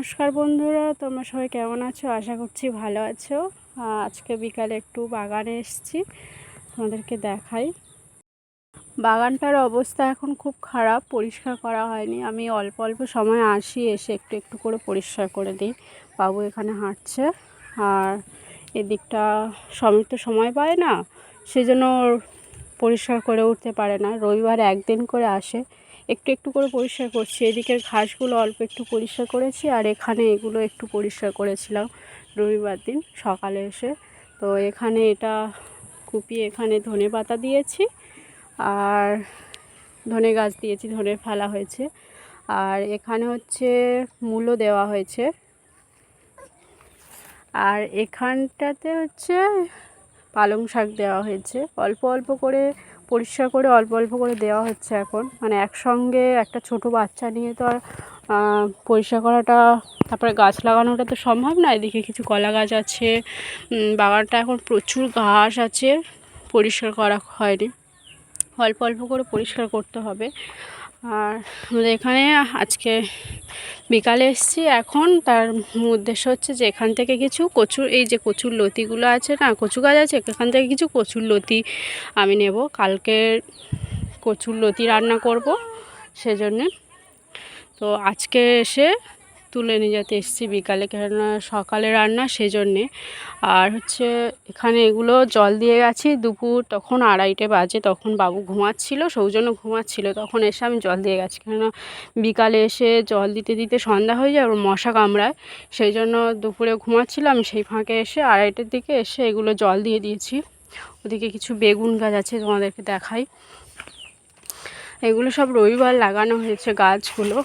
নমস্কার বন্ধুরা, তোমরা সবাই কেমন আছো? আশা করছি ভালো আছো। আজকে বিকালে একটু বাগানে এসেছি, তোমাদেরকে দেখাই। বাগানটার অবস্থা এখন খুব খারাপ, পরিষ্কার করা হয়নি। আমি অল্প অল্প সময় আসি, এসে একটু একটু করে পরিষ্কার করে দিই। বাবু এখানে হাঁটছে, আর এদিকটা সময় তো সময় পায় না, সেজন্য পরিষ্কার করে উঠতে পারে না। রবিবার একদিন করে আসে একটু একটু করে পরিষ্কার করছি। এদিকের ঘাসগুলো অল্প একটু পরিষ্কার করেছি আর এখানে এগুলো একটু পরিষ্কার করেছিলাম রবিবার দিন সকালে এসে। তো এখানে এটা কুপিয়ে এখানে ধনে পাতা দিয়েছি আর ধনে গাছ দিয়েছি, ধনে ফেলা হয়েছে। আর এখানে হচ্ছে মূলো দেওয়া হয়েছে। আর এখানটাতে হচ্ছে পালং শাক দেওয়া হয়েছে। অল্প অল্প করে পরিষ্কার করে, অল্প অল্প করে দেওয়া হচ্ছে এখন। মানে একসঙ্গে একটা ছোট বাচ্চা নিয়ে তো আর পরিষ্কার করাটা, তারপরে গাছ লাগানোটা তো সম্ভব না। এদিকে কিছু কলা গাছ আছে। বাগানটা এখন প্রচুর ঘাস আছে। পরিষ্কার করা হয়নি। অল্প অল্প করে পরিষ্কার করতে হবে। আর আমাদের এখানে আজকে বিকালে এসেছি এখন। তার উদ্দেশ্য হচ্ছে যে এখান থেকে কিছু কচুর, এই যে কচুর লতিগুলো আছে না, কচু গাছ আছে, এখান থেকে কিছু কচুর লতি আমি নেব। কালকে কচুর লতি রান্না করব সেজন্যে। তো আজকে এসে তুলে নিয়ে যেতে এসেছি বিকালে, কেননা সকালে রান্না সেজন্যে। আর হচ্ছে এখানে এগুলো জল দিয়ে গেছি, দুপুর তখন আড়াইটে বাজে, তখন বাবু ঘুমাচ্ছিল, সৌজন্য ঘুমাচ্ছিল, তখন এসে আমি জল দিয়ে গেছি। কেননা বিকালে এসে জল দিতে দিতে সন্ধ্যা হয়ে যায়, ওর মশা কামড়ায়। সেই জন্য দুপুরে ঘুমাচ্ছিল, আমি সেই ফাঁকে এসে আড়াইটের দিকে এসে এগুলো জল দিয়ে দিয়েছি। ওদিকে কিছু বেগুন গাছ আছে, তোমাদেরকে দেখাই। এগুলো সব রবিবার লাগানো হয়েছে গাছগুলো।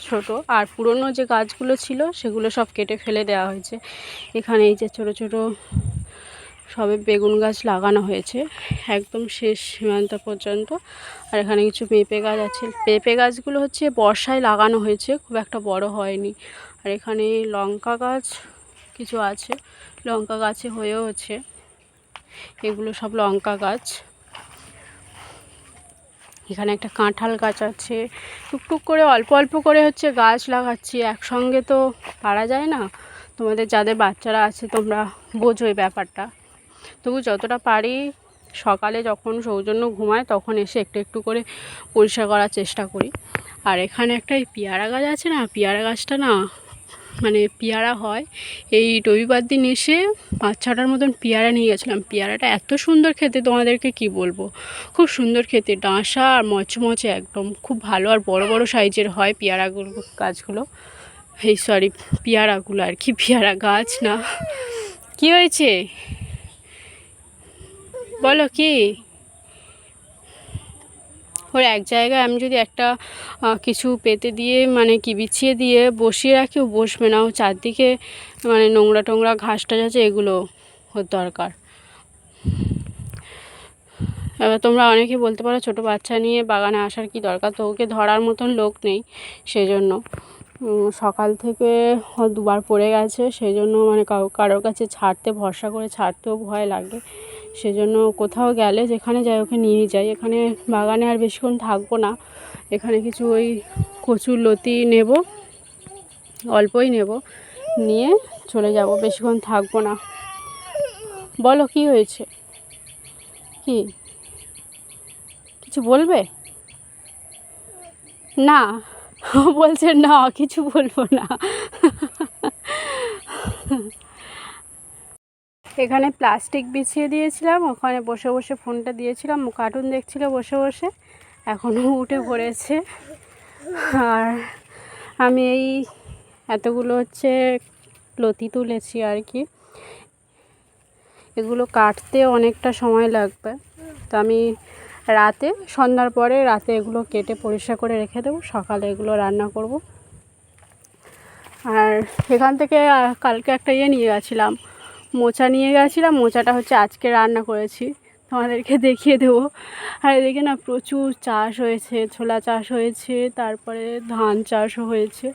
ছোট। আর পুরনো যে গাছগুলো ছিল, সেগুলো সব কেটে ফেলে দেওয়া হয়েছে। এখানে এই যে ছোট ছোট সবে বেগুন গাছ লাগানো হয়েছে। একদম শেষ সীমান্ত পর্যন্ত। আর এখানে কিছু পেঁপে গাছ আছে। পেঁপে গাছগুলো হচ্ছে বর্ষায় লাগানো হয়েছে, খুব একটা বড় হয়নি। আর এখানে লঙ্কা গাছ কিছু আছে। লঙ্কা গাছে হয়েও আছে। এগুলো সব লঙ্কা গাছ। এখানে একটা কাঁঠাল গাছ আছে। টুকটুক করে, অল্প অল্প করে হচ্ছে গাছ লাগাচ্ছি। একসঙ্গে তো পারা যায় না। তোমাদের যাদের বাচ্চারা আছে, তোমরা বোঝো এই ব্যাপারটা। তবু যতটা পারি, সকালে যখন সৌজন্য ঘুমায়, তখন এসে একটু একটু করে পরিষ্কার করার চেষ্টা করি। আর এখানে একটা পেয়ারা গাছ আছে না? পেয়ারা গাছটা না মানে পেয়ারা হয়। এই রবিবার দিন এসে পাঁচ ছটার মতন পেয়ারা নিয়ে গেছিলাম। পেয়ারাটা এত সুন্দর খেতে, তোমাদেরকে কি বলব? খুব সুন্দর খেতে, ডাঁসা আর মচমচে একদম। খুব ভালো আর বড় বড় সাইজের হয় পেয়ারাগুলো, গাছগুলো। এই সরি পেয়ারাগুলো আর কি, পেয়ারা গাছ না। কি হয়েছে? বলো কি? ওর এক জায়গায় আমি যদি একটা কিছু পেতে দিয়ে মানে কি বিছিয়ে দিয়ে বসিয়ে রাখি ও বসবে না। ও চারদিকে মানে নোংরা টোংরা ঘাস টাস আছে এগুলো ওর দরকার। এবার তোমরা অনেকে বলতে পারো ছোটো বাচ্চা নিয়ে বাগানে আসার কি দরকার? তো ওকে ধরার মতন লোক নেই সেই জন্য উম, সকাল থেকে দুবার পড়ে গেছে সেই জন্য মানে কারোর কাছে ছাড়তে, ভরসা করে ছাড়তেও ভয় লাগে। সেজন্য কোথাও গেলে, যেখানে যাই ওকে নিয়ে যাই। এখানে বাগানে আর বেশিক্ষণ থাকব না। এখানে কিছু ওই কচুর লতি নেব, অল্পই নেব, নিয়ে চলে যাব, বেশিক্ষণ থাকব না। বলো, কি হয়েছে? কি? কিছু বলবে? না। বলছে, না, কিছু বলব না। এখানে প্লাস্টিক বিছিয়ে দিয়েছিলাম, ওখানে বসে বসে ফোনটা দিয়েছিলাম কার্টুন দেখছিল বসে বসে, এখনও উঠে পড়েছে। আর আমি এই এতগুলো হচ্ছে লতি তুলেছি আর কি। এগুলো কাটতে অনেকটা সময় লাগবে। তো আমি রাতে, সন্ধ্যার পরে রাতে এগুলো কেটে পরিষ্কার করে রেখে দেবো, সকালে এগুলো রান্না করব। আর এখান থেকে কালকে একটা ইয়ে নিয়ে গেছিলাম, মোচা নিয়ে গেছিলাম, মোচাটা হচ্ছে আজকে রান্না করেছি, তোমাদেরকে দেখিয়ে দেবো। আর এদিকে না প্রচুর চাষ হয়েছে, ছোলা চাষ হয়েছে, তারপরে ধান চাষও হয়েছে।